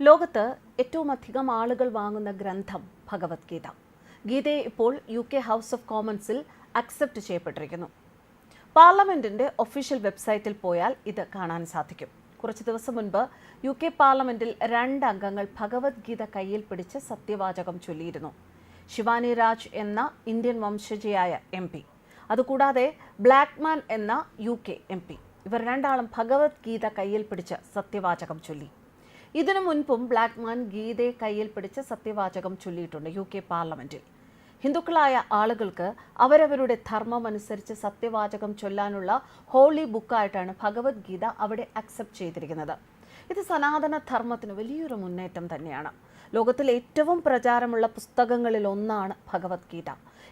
ലോകത്ത് ഏറ്റവും അധികം ആളുകൾ വാങ്ങുന്ന ഗ്രന്ഥം ഭഗവത്ഗീത. ഗീതയെ ഇപ്പോൾ യു കെ ഹൗസ് ഓഫ് കോമൺസിൽ അക്സെപ്റ്റ് ചെയ്യപ്പെട്ടിരിക്കുന്നു. പാർലമെന്റിന്റെ ഒഫീഷ്യൽ വെബ്സൈറ്റിൽ പോയാൽ ഇത് കാണാൻ സാധിക്കും. കുറച്ച് ദിവസം മുൻപ് യു കെ പാർലമെന്റിൽ രണ്ട് അംഗങ്ങൾ ഭഗവത്ഗീത കയ്യിൽ പിടിച്ച് സത്യവാചകം ചൊല്ലിയിരുന്നു. ശിവാനി രാജ് എന്ന ഇന്ത്യൻ വംശജയായ എം പി. അതുകൂടാതെ ബ്ലാക്ക്മാൻ എന്ന യു കെ എം പി. ഇവർ രണ്ടാളും ഭഗവത്ഗീത കയ്യിൽ പിടിച്ച് സത്യവാചകം ചൊല്ലി. ഇതിനു മുൻപും ബ്ലാക്ക്മാൻ ഗീതയെ കയ്യിൽ പിടിച്ച് സത്യവാചകം ചൊല്ലിയിട്ടുണ്ട് യു കെ പാർലമെന്റിൽ. ഹിന്ദുക്കളായ ആളുകൾക്ക് അവരവരുടെ ധർമ്മം അനുസരിച്ച് സത്യവാചകം ചൊല്ലാനുള്ള ഹോളി ബുക്കായിട്ടാണ് ഭഗവത്ഗീത അവിടെ അക്സെപ്റ്റ് ചെയ്തിരിക്കുന്നത്. ഇത് സനാതന ധർമ്മത്തിന് വലിയൊരു മുന്നേറ്റം തന്നെയാണ്. ലോകത്തിൽ ഏറ്റവും പ്രചാരമുള്ള പുസ്തകങ്ങളിൽ ഒന്നാണ് ഭഗവത്ഗീത.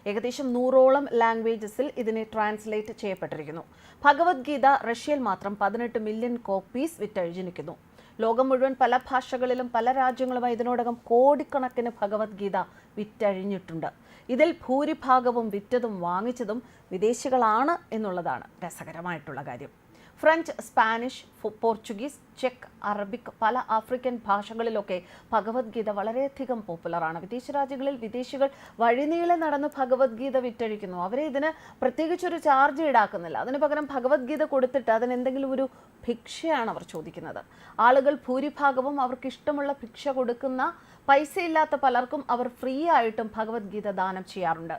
ഏകദേശം നൂറോളം ലാംഗ്വേജസിൽ ഇതിനെ ട്രാൻസ്ലേറ്റ് ചെയ്യപ്പെട്ടിരിക്കുന്നു. ഭഗവത്ഗീത റഷ്യയിൽ മാത്രം പതിനെട്ട് മില്യൺ കോപ്പീസ് വിറ്റഴിഞ്ഞിരിക്കുന്നു. ലോകം മുഴുവൻ പല ഭാഷകളിലും പല രാജ്യങ്ങളുമായി ഇതിനോടകം കോടിക്കണക്കിന് ഭഗവത്ഗീത വിറ്റഴിഞ്ഞിട്ടുണ്ട്. ഇതിൽ ഭൂരിഭാഗവും വിറ്റതും വാങ്ങിച്ചതും വിദേശികളാണ് എന്നുള്ളതാണ് രസകരമായിട്ടുള്ള കാര്യം. ഫ്രഞ്ച് സ്പാനിഷ് പോർച്ചുഗീസ് ചെക്ക് അറബിക് പല ആഫ്രിക്കൻ ഭാഷകളിലൊക്കെ ഭഗവത്ഗീത വളരെയധികം പോപ്പുലറാണ്. വിദേശ രാജ്യങ്ങളിൽ വിദേശികൾ വഴിനീളെ നടന്ന് ഭഗവത്ഗീത വിറ്റഴിക്കുന്നു. അവരെ ഇതിന് പ്രത്യേകിച്ചൊരു ചാർജ് ഈടാക്കുന്നില്ല. അതിന് പകരം ഭഗവത്ഗീത കൊടുത്തിട്ട് അതിനെന്തെങ്കിലും ഒരു ഭിക്ഷയാണ് അവർ ചോദിക്കുന്നത്. ആളുകൾ ഭൂരിഭാഗവും അവർക്ക് ഇഷ്ടമുള്ള ഭിക്ഷ കൊടുക്കുന്ന പൈസയില്ലാത്ത പലർക്കും അവർ ഫ്രീ ആയിട്ടും ഭഗവത്ഗീത ദാനം ചെയ്യാറുണ്ട്.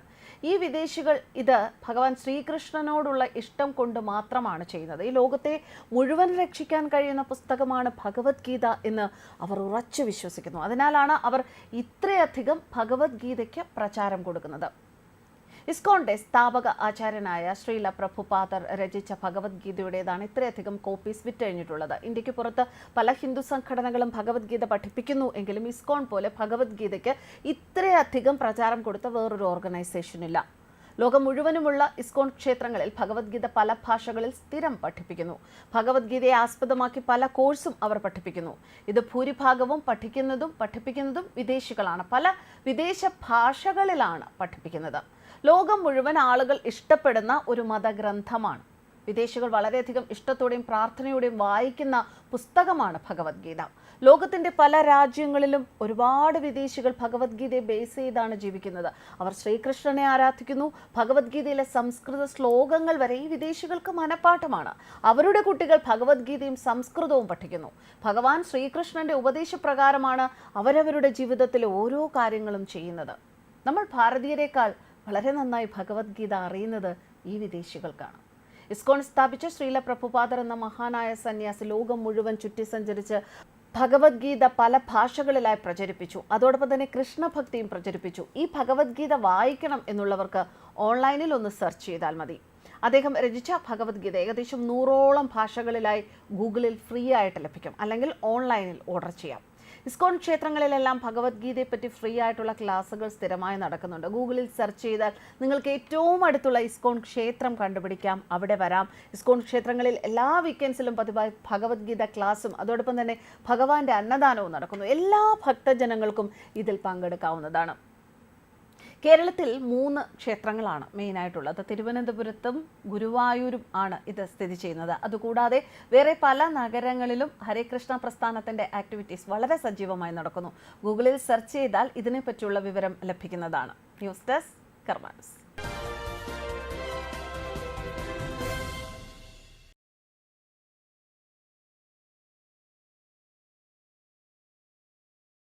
ഈ വിദേശികൾ ഇത് ഭഗവാൻ ശ്രീകൃഷ്ണനോടുള്ള ഇഷ്ടം കൊണ്ട് മാത്രമാണ് ചെയ്യുന്നത്. ഈ ലോകത്തെ മുഴുവൻ രക്ഷിക്കാൻ കഴിയുന്ന പുസ്തകമാണ് ഭഗവത്ഗീത എന്ന് അവർ ഉറച്ചു വിശ്വസിക്കുന്നു. അതിനാലാണ് അവർ ഇത്രയധികം ഭഗവത്ഗീതയ്ക്ക് പ്രചാരം കൊടുക്കുന്നത്. ഇസ്കോണിന്റെ സ്ഥാപക ആചാര്യനായ ശ്രീല പ്രഭുപാദർ രചിച്ച ഭഗവത്ഗീതയുടേതാണ് ഇത്രയധികം കോപ്പീസ് വിറ്റഴിഞ്ഞിട്ടുള്ളത്. ഇന്ത്യയ്ക്ക് പുറത്ത് പല ഹിന്ദു സംഘടനകളും ഭഗവത്ഗീത പഠിപ്പിക്കുന്നു എങ്കിലും ഇസ്കോൺ പോലെ ഭഗവത്ഗീതയ്ക്ക് ഇത്രയധികം പ്രചാരം കൊടുത്ത വേറൊരു ഓർഗനൈസേഷൻ ഇല്ല ലോകം മുഴുവനുമുള്ള ഇസ്കോൺ ക്ഷേത്രങ്ങളിൽ ഭഗവത്ഗീത പല ഭാഷകളിൽ സ്ഥിരം പഠിപ്പിക്കുന്നു. ഭഗവത്ഗീതയെ ആസ്പദമാക്കി പല കോഴ്സും അവർ പഠിപ്പിക്കുന്നു. ഇത് ഭൂരിഭാഗവും പഠിക്കുന്നതും പഠിപ്പിക്കുന്നതും വിദേശികളാണ്. പല വിദേശ ഭാഷകളിലാണ് പഠിപ്പിക്കുന്നത്. ലോകം മുഴുവൻ ആളുകൾ ഇഷ്ടപ്പെടുന്ന ഒരു മതഗ്രന്ഥമാണ് വിദേശികൾ വളരെയധികം ഇഷ്ടത്തോടെയും പ്രാർത്ഥനയോടെയും വായിക്കുന്ന പുസ്തകമാണ് ഭഗവത്ഗീത. ലോകത്തിന്റെ പല രാജ്യങ്ങളിലും ഒരുപാട് വിദേശികൾ ഭഗവത്ഗീതയെ ബേസ് ചെയ്താണ് ജീവിക്കുന്നത്. അവർ ശ്രീകൃഷ്ണനെ ആരാധിക്കുന്നു. ഭഗവത്ഗീതയിലെ സംസ്കൃത ശ്ലോകങ്ങൾ വരെ ഈ വിദേശികൾക്ക് മനപ്പാഠമാണ്. അവരുടെ കുട്ടികൾ ഭഗവത്ഗീതയും സംസ്കൃതവും പഠിക്കുന്നു. ഭഗവാൻ ശ്രീകൃഷ്ണന്റെ ഉപദേശപ്രകാരമാണ് അവരവരുടെ ജീവിതത്തിലെ ഓരോ കാര്യങ്ങളും ചെയ്യുന്നത്. നമ്മൾ ഭാരതീയരെക്കാൾ വളരെ നന്നായി ഭഗവത്ഗീത അറിയുന്നത് ഈ വിദേശികൾക്കാണ്. ഇസ്കോൺ സ്ഥാപിച്ച ശ്രീല പ്രഭുപാദർ എന്ന മഹാനായ സന്യാസി ലോകം മുഴുവൻ ചുറ്റി സഞ്ചരിച്ച് ഭഗവത്ഗീത പല ഭാഷകളിലായി പ്രചരിപ്പിച്ചു. അതോടൊപ്പം തന്നെ കൃഷ്ണഭക്തിയും പ്രചരിപ്പിച്ചു. ഈ ഭഗവത്ഗീത വായിക്കണം എന്നുള്ളവർക്ക് ഓൺലൈനിൽ ഒന്ന് സെർച്ച് ചെയ്താൽ മതി. അദ്ദേഹം രചിച്ച ഭഗവത്ഗീത ഏകദേശം നൂറോളം ഭാഷകളിലായി ഗൂഗിളിൽ ഫ്രീ ആയിട്ട് ലഭിക്കും. അല്ലെങ്കിൽ ഓൺലൈനിൽ ഓർഡർ ചെയ്യാം. ഇസ്കോൺ ക്ഷേത്രങ്ങളിലെല്ലാം ഭഗവത്ഗീതയെപ്പറ്റി ഫ്രീ ആയിട്ടുള്ള ക്ലാസ്സുകൾ സ്ഥിരമായി നടക്കുന്നുണ്ട്. ഗൂഗിളിൽ സെർച്ച് ചെയ്താൽ നിങ്ങൾക്ക് ഏറ്റവും അടുത്തുള്ള ഇസ്കോൺ ക്ഷേത്രം കണ്ടുപിടിക്കാം. അവിടെ വരാം. ഇസ്കോൺ ക്ഷേത്രങ്ങളിൽ എല്ലാ വീക്കെൻഡ്സിലും പതിവായി ഭഗവത്ഗീത ക്ലാസ്സും അതോടൊപ്പം തന്നെ ഭഗവാന്റെ അന്നദാനവും നടക്കുന്നു. എല്ലാ ഭക്തജനങ്ങൾക്കും ഇതിൽ പങ്കെടുക്കാവുന്നതാണ്. കേരളത്തിൽ മൂന്ന് ക്ഷേത്രങ്ങളാണ് മെയിനായിട്ടുള്ളത്. തിരുവനന്തപുരത്തും ഗുരുവായൂരും ആണ് ഇത് സ്ഥിതി ചെയ്യുന്നത്. അതുകൂടാതെ വേറെ പല നഗരങ്ങളിലും ഹരേകൃഷ്ണ പ്രസ്ഥാനത്തിന്റെ ആക്ടിവിറ്റീസ് വളരെ സജീവമായി നടക്കുന്നു. ഗൂഗിളിൽ സെർച്ച് ചെയ്താൽ ഇതിനെപ്പറ്റിയുള്ള വിവരം ലഭിക്കുന്നതാണ്. News desk കർമാനസ്